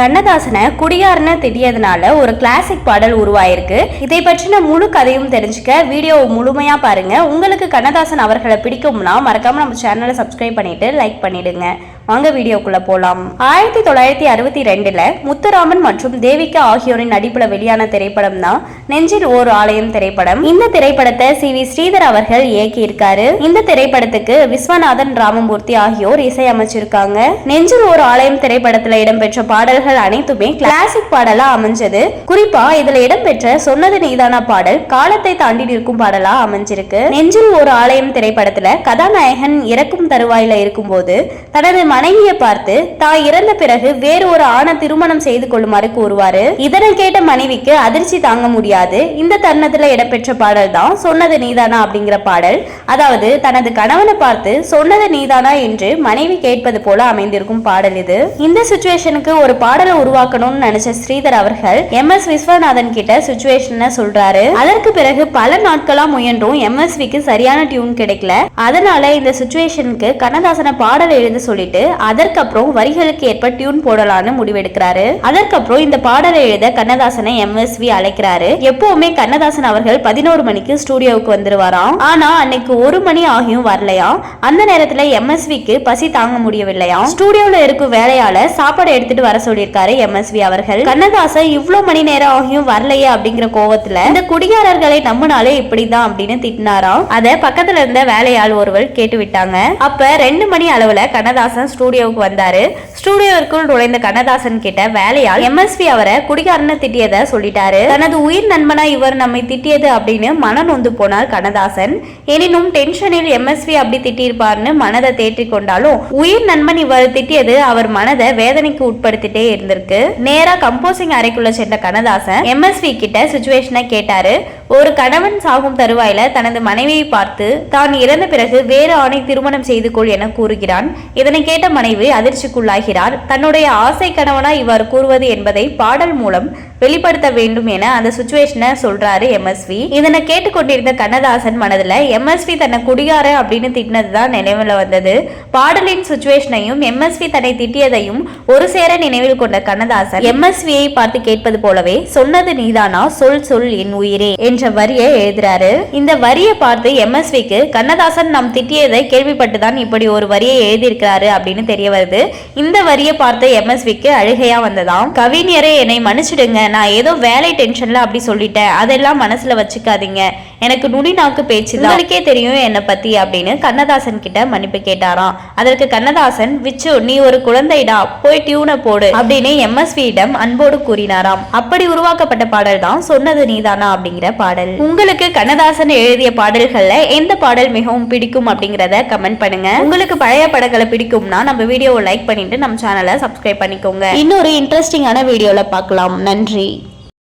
கண்ணதாசனை குடியாருன்னு திட்டியதுனால ஒரு கிளாசிக் பாடல் உருவாயிருக்கு. இதை பற்றின முழு கதையும் தெரிஞ்சுக்க வீடியோவை முழுமையா பாருங்க. உங்களுக்கு கண்ணதாசன் அவர்களை பிடிக்கும்னா மறக்காம நம்ம சேனலை சப்ஸ்கிரைப் பண்ணிட்டு லைக் பண்ணிடுங்க. வாங்க வீடியோக்குள்ள போலாம். ஆயிரத்தி தொள்ளாயிரத்தி அறுபத்தி ரெண்டுல முத்துராமன் மற்றும் தேவிகா ஆகியோரின் நடிப்புல வெளியான திரைப்படம் தான் நெஞ்சில் ஓர் ஆலயம் திரைப்படம். இந்த திரைப்படத்தை சி. வி. ஸ்ரீதர் அவர்கள் இயக்கியிருக்காரு. இந்த திரைப்படத்துக்கு விஸ்வநாதன் ராமமூர்த்தி ஆகியோர் இசையமைச்சிருக்காங்க. நெஞ்சில் ஓர் ஆலயம் திரைப்படத்துல இடம்பெற்ற பாடல்கள் அனைத்துமே கிளாசிக் பாடலா அமைஞ்சது. குறிப்பா இதுல இடம்பெற்ற சொன்னது நீதான பாடல் காலத்தை தாண்டி நிற்கும் பாடலா அமைஞ்சிருக்கு. நெஞ்சில் ஒரு ஆலயம் திரைப்படத்துல கதாநாயகன் இறக்கும் தருவாயில இருக்கும்போது தனது மனைவியை பார்த்து தான் இறந்த பிறகு வேறு ஒரு ஆணை திருமணம் செய்து கொள்ளுமாறு கூறுவாரு. இதனை கேட்ட மனைவிக்கு அதிர்ச்சி தாங்க முடியாது. இந்த தருணத்துல இடம்பெற்ற பாடல் தான் சொன்னது நீதானா? அப்படிங்கிற பாடல். அதாவது தனது கணவனை பார்த்து சொன்னது நீதானா? என்று மனைவி கேட்பது போல அமைந்திருக்கும் பாடல் இது. இந்த சுச்சுவேஷனுக்கு ஒரு பாடலை உருவாக்கணும்னு நினைச்ச ஸ்ரீதர் அவர்கள் எம். எஸ். விஸ்வநாதன் கிட்ட சுச்சுவேஷனை சொல்றாரு. அதற்கு பிறகு பல நாட்களா முயன்றும் எம்எஸ்விக்கு சரியான டியூன் கிடைக்கல. அதனால இந்த சுச்சுவேஷனுக்கு கண்ணதாசன பாடல் எழுத சொல்லிட்டு அதற்கப்புறம் வரிகளுக்கு ஏற்ப டியூன் போடலான்னு முடிவெடுக்கிறாரு. அதற்கப்புறம் இந்த பாடலை எழுத கண்ணதாசனை எம்எஸ்வி அழைக்கிறாரு. எப்பவுமே கண்ணதாசன் அவர்கள் பதினோரு மணிக்கு ஸ்டூடியோவுக்கு வந்துருவாராம். ஆனா அன்னைக்கு ஒரு மணி ஆகியும் வரலையா? அந்த நேரத்துல எம்எஸ்விக்கு பசி தாங்க முடியவில்லையா? ஸ்டூடியோல இருக்கும் வேலையால சாப்பாடு எடுத்துட்டு வர சொல்லியிருக்காரு எம்எஸ்வி அவர்கள். கண்ணதாசன் இவ்வளவு மணி நேரம் ஆகியும் வரலையே அப்படிங்கிற கோவத்துல இந்த குடிகாரர்களை நம்பினாலே இப்படிதான் அப்படின்னு திட்டினாராம். அத பக்கத்துல இருந்த வேலையாள் ஒருவர் கேட்டு விட்டாங்க அப்ப ரெண்டு மணி அளவுல கண்ணதாசன் ஸ்டூடியோவுக்கு வந்தாரு. ஸ்டூடியோவிற்குள் நுழைந்த கண்ணதாசன் கிட்ட வேலையால் எம்எஸ்பி அவரை குடிகாரன்னு திட்டியதை சொல்லிட்டாரு. தனது உயிர் நண்பனா இவர் நம்மை திட்டியது அப்படின்னு மன நொந்து போனார் கண்ணதாசன். எனினும் டென்ஷனில் எம்எஸ்வி அப்படி திட்டியிருப்பார்னு மனதை தேற்றி கொண்டாலும் உயிர் நண்பன் இவர் திட்டியது அவர் மனதை வேதனைக்கு உட்படுத்திட்டே இருந்திருக்கு. நேரா கம்போசிங் அறைக்குள்ள சென்ற கண்ணதாசன் எம்எஸ்வி கிட்ட சுச்சுவேஷனை கேட்டாரு. ஒரு கணவன் சாகும் தருவாயில தனது மனைவியை பார்த்து தான் இறந்த பிறகு வேறு ஆணை திருமணம் செய்து கொள் என கூறுகிறான். இதனை கேட்ட மனைவி அதிர்ச்சிக்குள்ளாகிறார் தன்னுடைய ஆசை கணவனா இவ்வாறு கூறுவது என்பதை பாடல் மூலம் வெளிப்படுத்த வேண்டும் என அந்த சுச்சுவேஷனை சொல்றாரு எம்எஸ்வி இதனை கேட்டுக்கொண்டிருந்த கண்ணதாசன் மனதுல எம்எஸ்வி தன்னை குடியார அப்படின்னு திட்டினதுதான் நினைவுல வந்தது. பாடலின் சுச்சுவேஷனையும் எம்எஸ்வி தன்னை திட்டியதையும் ஒரு சேர நினைவில் கொண்ட கண்ணதாசன் எம்எஸ்வியை பார்த்து கேட்பது போலவே சொன்னது நீதானா? சொல் சொல் என் உயிரே என்ற வரியை எழுதுறாரு. இந்த வரியை பார்த்து எம்எஸ்விக்கு கண்ணதாசன் நாம் திட்டியதை கேள்விப்பட்டுதான் இப்படி ஒரு வரியை எழுதியிருக்கிறாரு அப்படின்னு தெரிய வருது. இந்த வரியை பார்த்த எம்எஸ்விக்கு அழுகையா வந்ததாம். கவிஞரே என்னை மன்னிச்சிடுங்க. நான் ஏதோ வேலை டென்ஷன்ல அப்படி சொல்லிட்டேன். அதெல்லாம் மனசுல வச்சுக்காதீங்க. எனக்கு நுனி நாக்கு பேச்சு உங்களுக்கே தெரியும் என்னை பத்தி அப்படின்னு கண்ணதாசன் கிட்ட மன்னிப்பு கேட்டாராம். அதற்கு கண்ணதாசன் விச்சு நீ ஒரு குழந்தைடா. போய் டியூனை போடு. அப்படின்னு எம்எஸ்வியிடம் அன்போடு கூறினாராம். அப்படி உருவாக்கப்பட்ட பாடல் தான் சொன்னது நீதானா? அப்படிங்கிற பாடல். உங்களுக்கு கண்ணதாசன் எழுதிய பாடல்கள்ல எந்த பாடல் மிகவும் பிடிக்கும்? அப்படிங்கறத கமெண்ட் பண்ணுங்க. உங்களுக்கு பழைய படங்களை பிடிக்கும்னா நம்ம வீடியோவை லைக் பண்ணிட்டு நம்ம சேனலை சப்ஸ்கிரைப் பண்ணிக்கோங்க. இன்னொரு இன்ட்ரெஸ்டிங்கான வீடியோல பார்க்கலாம். நன்றி